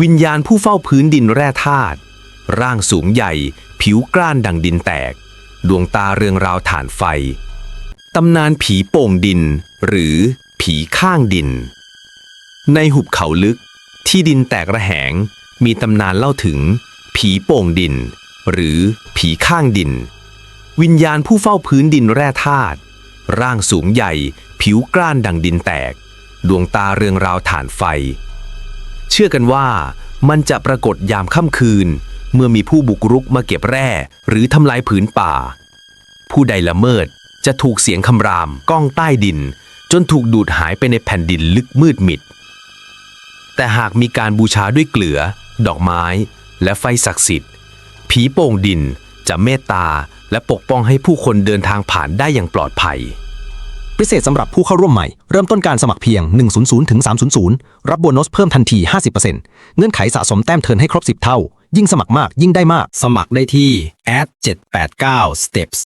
วิญญาณผู้เฝ้าพื้นดินแร่ธาตุร่างสูงใหญ่ ผิวกร้านดังดินแตก ดวงตาเรืองราวฐานไฟ ตำนานผีโป่งดิน หรือผีข้างดิน ในหุบเขาลึกที่ดินแตกระแหง มีตำนานเล่าถึง ผีโป่งดิน หรือผีข้างดิน วิญญาณผู้เฝ้าพื้นดินแร่ธาตุร่างสูงใหญ่ ผิวกร้านดังดินแตก ดวงตาเรืองราวฐานไฟ เชื่อกันว่ามันจะปรากฏยามค่ำคืน เมื่อมีผู้บุกรุกมาเก็บแร่ หรือทำลายผืนป่า ผู้ใดละเมิดจะถูกเสียงคำรามก้องใต้ดิน จนถูกดูดหายไปในแผ่นดินลึกมืดมิด แต่หากมีการบูชาด้วยเกลือ ดอกไม้ และไฟศักดิ์สิทธิ์ ผีโป่งดินจะเมตตาและปกป้องให้ผู้คนเดินทางผ่านได้อย่างปลอดภัย พิเศษสำหรับผู้เข้าร่วมใหม่ เริ่มต้นการสมัครเพียง 100ถึง300 รับโบนัสเพิ่มทันที 50%เงื่อนไขสะสมแต้มเทิร์นให้ครบ 10 เท่า ยิ่งสมัครมากยิ่งได้มาก สมัครได้ที่ ad789steps